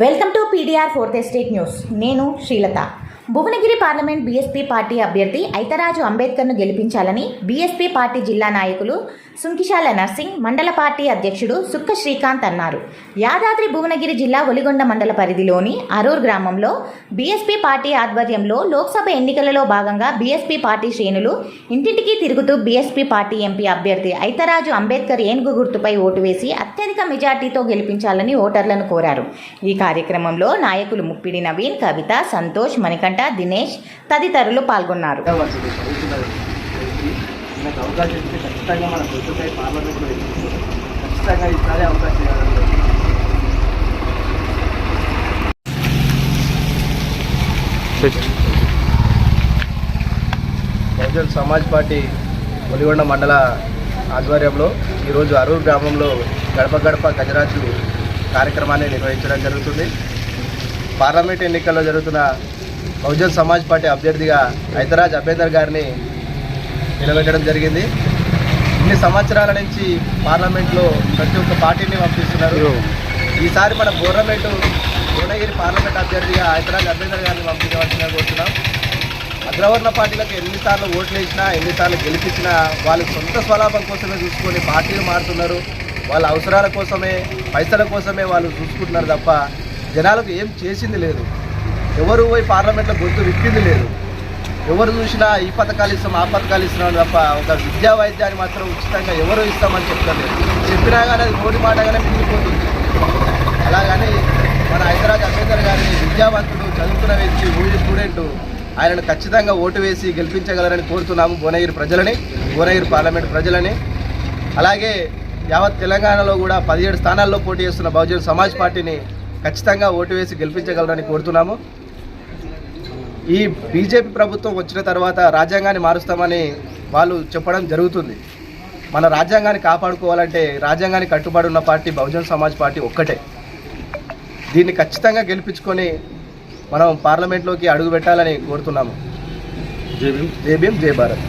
Welcome to PDR fourth estate news. నేను Srilatha. Bhuvanagiri parliament BSP party అభ్యర్థి ఐతరాజు అంబేద్కర్ను గెలిపించాలని BSP party జిల్లా నాయకులు సుంకిశాల నర్సింగ్ మండల పార్టీ అధ్యక్షుడు సుక్క శ్రీకాంత్ అన్నారు. యాదాద్రి భువనగిరి జిల్లా ఒలిగొండ మండల పరిధిలోని అరూర్ గ్రామంలో బీఎస్పీ పార్టీ ఆధ్వర్యంలో లోక్సభ ఎన్నికలలో భాగంగా బీఎస్పీ పార్టీ శ్రేణులు ఇంటింటికి తిరుగుతూ బీఎస్పీ పార్టీ ఎంపీ అభ్యర్థి ఐతరాజు అంబేద్కర్ ఏనుగు గుర్తుపై ఓటు వేసి అత్యధిక మెజార్టీతో గెలిపించాలని ఓటర్లను కోరారు. ఈ కార్యక్రమంలో నాయకులు ముప్పిడి నవీన్ కవిత సంతోష్ మణికంఠ దినేష్ తదితరులు పాల్గొన్నారు. బహుజన్ సమాజ్ పార్టీ ఒలిగొండ మండల ఆధ్వర్యంలో ఈరోజు అరూరు గ్రామంలో గడప గడప గజరాజు కార్యక్రమాన్ని నిర్వహించడం జరుగుతుంది. పార్లమెంట్ ఎన్నికల్లో జరుగుతున్న బహుజన్ సమాజ్ పార్టీ అభ్యర్థిగా హైదరాజ్ అభ్యందర్ గారిని నిలబెట్టడం జరిగింది. ఇన్ని సంవత్సరాల నుంచి పార్లమెంట్లో ప్రతి ఒక్క పార్టీని పంపిస్తున్నారు. ఈసారి మన గవర్నమెంట్ భువనగిరి పార్లమెంట్ అభ్యర్థిగా హైదరాజ్ అభ్యందర్ గారిని పంపించవలసిందిగా కోరుతున్నాం. అగ్రవర్ణ పార్టీలకు ఎన్నిసార్లు ఓట్లు వేసినా ఎన్నిసార్లు గెలిపించినా వాళ్ళు సొంత స్వలాభం కోసమే చూసుకొని పార్టీలు మారుతున్నారు. వాళ్ళ అవసరాల కోసమే పైసల కోసమే వాళ్ళు చూసుకుంటున్నారు తప్ప జనాలకు ఏం చేసింది లేదు. ఎవరు పోయి పార్లమెంట్లో గొంతు విప్పింది లేదు. ఎవరు చూసినా ఈ పథకాలు ఇస్తాం ఆ పథకాలు ఇస్తున్నాం తప్ప ఒక విద్యా వైద్యాన్ని మాత్రం ఉచితంగా ఎవరు ఇస్తామని చెప్తలేదు. చెప్పినా కానీ అది నోటి మాటగానే మిగిలిపోతుంది. అలాగని మన హైదరాబాద్ అంబేద్కర్ గారిని విద్యావంతుడు చదువుతున్న వ్యక్తి ఊరి స్టూడెంట్ ఆయనను ఖచ్చితంగా ఓటు వేసి గెలిపించగలరని కోరుతున్నాము భువనగిరి ప్రజలని భువనగిరి పార్లమెంట్ ప్రజలని. అలాగే యావత్ తెలంగాణలో కూడా పదిహేడు స్థానాల్లో పోటీ చేస్తున్న బహుజన్ సమాజ్ పార్టీని ఖచ్చితంగా ఓటు వేసి గెలిపించగలరని కోరుతున్నాము. ఈ బీజేపీ ప్రభుత్వం వచ్చిన తర్వాత రాజ్యాంగాన్ని మారుస్తామని వాళ్ళు చెప్పడం జరుగుతుంది. మన రాజ్యాంగాన్ని కాపాడుకోవాలంటే రాజ్యాంగానికి కట్టుబడి ఉన్న పార్టీ బహుజన్ సమాజ్ పార్టీ ఒక్కటే. దీన్ని ఖచ్చితంగా గెలిపించుకొని మనం పార్లమెంట్లోకి అడుగు పెట్టాలని కోరుతున్నాము. జై భీమ్. జై భీమ్ జై భారత్.